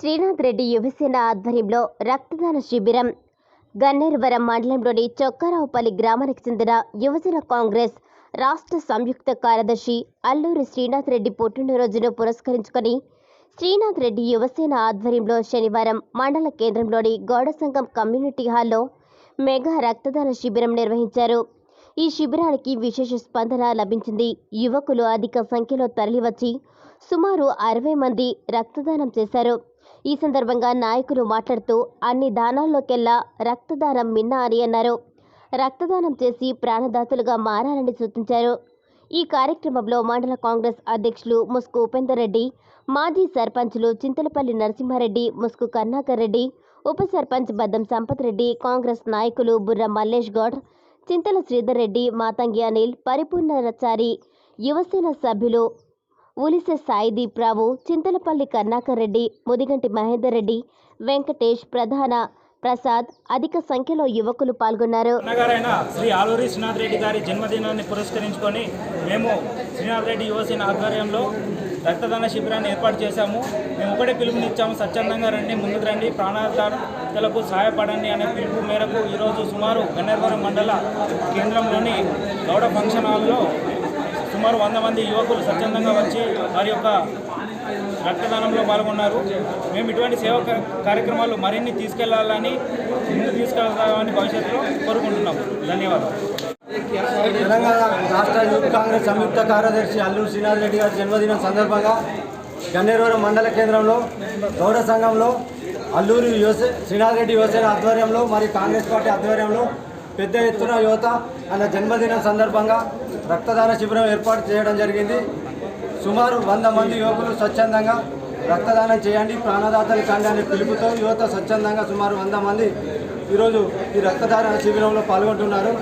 శ్రీనాథ్ రెడ్డి యువసేన ఆధ్వర్యంలో రక్తదాన శిబిరం. గన్నేరువరం మండలంలోని చొక్కారావుపల్లి గ్రామానికి చెందిన యువజన కాంగ్రెస్ రాష్ట్ర సంయుక్త కార్యదర్శి అల్లూరి శ్రీనాథ్ రెడ్డి పుట్టినరోజును పురస్కరించుకొని శ్రీనాథ్ రెడ్డి యువసేన ఆధ్వర్యంలో శనివారం మండల కేంద్రంలోని గౌడ సంఘం కమ్యూనిటీ హాల్లో మెగా రక్తదాన శిబిరం నిర్వహించారు. ఈ శిబిరానికి విశేష స్పందన లభించింది. యువకులు అధిక సంఖ్యలో తరలివచ్చి సుమారు అరవై మంది రక్తదానం చేశారు. ఈ సందర్భంగా నాయకులు మాట్లాడుతూ అన్ని దానాల్లోకెల్లా రక్తదానం మిన్న అని అన్నారు. రక్తదానం చేసి ప్రాణదాతలుగా మారాలని సూచించారు. ఈ కార్యక్రమంలో మండల కాంగ్రెస్ అధ్యక్షులు ముసుకు ఉపేందర్ రెడ్డి మాజీ సర్పంచ్లు చింతలపల్లి నరసింహారెడ్డి ముసుకు కర్ణాకర్ రెడ్డి ఉప సర్పంచ్ బద్దం సంపత్ రెడ్డి కాంగ్రెస్ నాయకులు బుర్ర మల్లేష్ గౌడ్ చింతల శ్రీధర్ రెడ్డి మాతంగి అనిల్ పరిపూర్ణచారి యువసేన సభ్యులు ఉలిసె సాయిదీప్ రావు చింతలపల్లి కర్ణాకర్ రెడ్డి ముదిగంటి మహేందర్ రెడ్డి వెంకటేష్ ప్రధాన ప్రసాద్ అధిక సంఖ్యలో యువకులు పాల్గొన్నారు. శ్రీ ఆలూరి శ్రీనాథ్ రెడ్డి గారి జన్మదినాన్ని పురస్కరించుకొని మేము శ్రీనాథ్ రెడ్డి యువసేన ఆధ్వర్యంలో రక్తదాన శిబిరాన్ని ఏర్పాటు చేశాము. మేము ఒకటే పిలుపునిచ్చాము స్వచ్ఛందంగా రండి ముందుకు రండి ప్రాణాధారులకు సహాయపడండి అనే పిలుపు మేరకు ఈరోజు సుమారు గన్నేరవరం మండల కేంద్రంలోని గౌడ ఫంక్షన్ హాల్లో సుమారు వంద మంది యువకులు స్వచ్ఛందంగా వచ్చి వారి యొక్క రక్తదానంలో పాల్గొన్నారు. మేము ఇటువంటి సేవ కార్యక్రమాలు మరిన్ని తీసుకెళ్ళాలని ముందు తీసుకెళ్తామని భవిష్యత్తులో కోరుకుంటున్నాము ధన్యవాదాలు. తెలంగాణ రాష్ట్ర యూత్ కాంగ్రెస్ సంయుక్త కార్యదర్శి అల్లూరు శ్రీనాథ్ రెడ్డి గారి జన్మదినం సందర్భంగా గన్నేరు మండల కేంద్రంలో గౌడ సంఘంలో అల్లూరు యువసే శ్రీనాథ్ రెడ్డి యువసేన ఆధ్వర్యంలో మరి కాంగ్రెస్ పార్టీ ఆధ్వర్యంలో పెద్ద ఎత్తున యువత ఆయన జన్మదినం సందర్భంగా రక్తదాన శిబిరం ఏర్పాటు చేయడం జరిగింది. సుమారు వంద మంది యువకులు స్వచ్ఛందంగా రక్తదానం చేయండి ప్రాణదాతలు కండి అనే పిలుపుతో యువత స్వచ్ఛందంగా సుమారు వంద మంది ఈరోజు ఈ రక్తదాన శిబిరంలో పాల్గొంటున్నారు.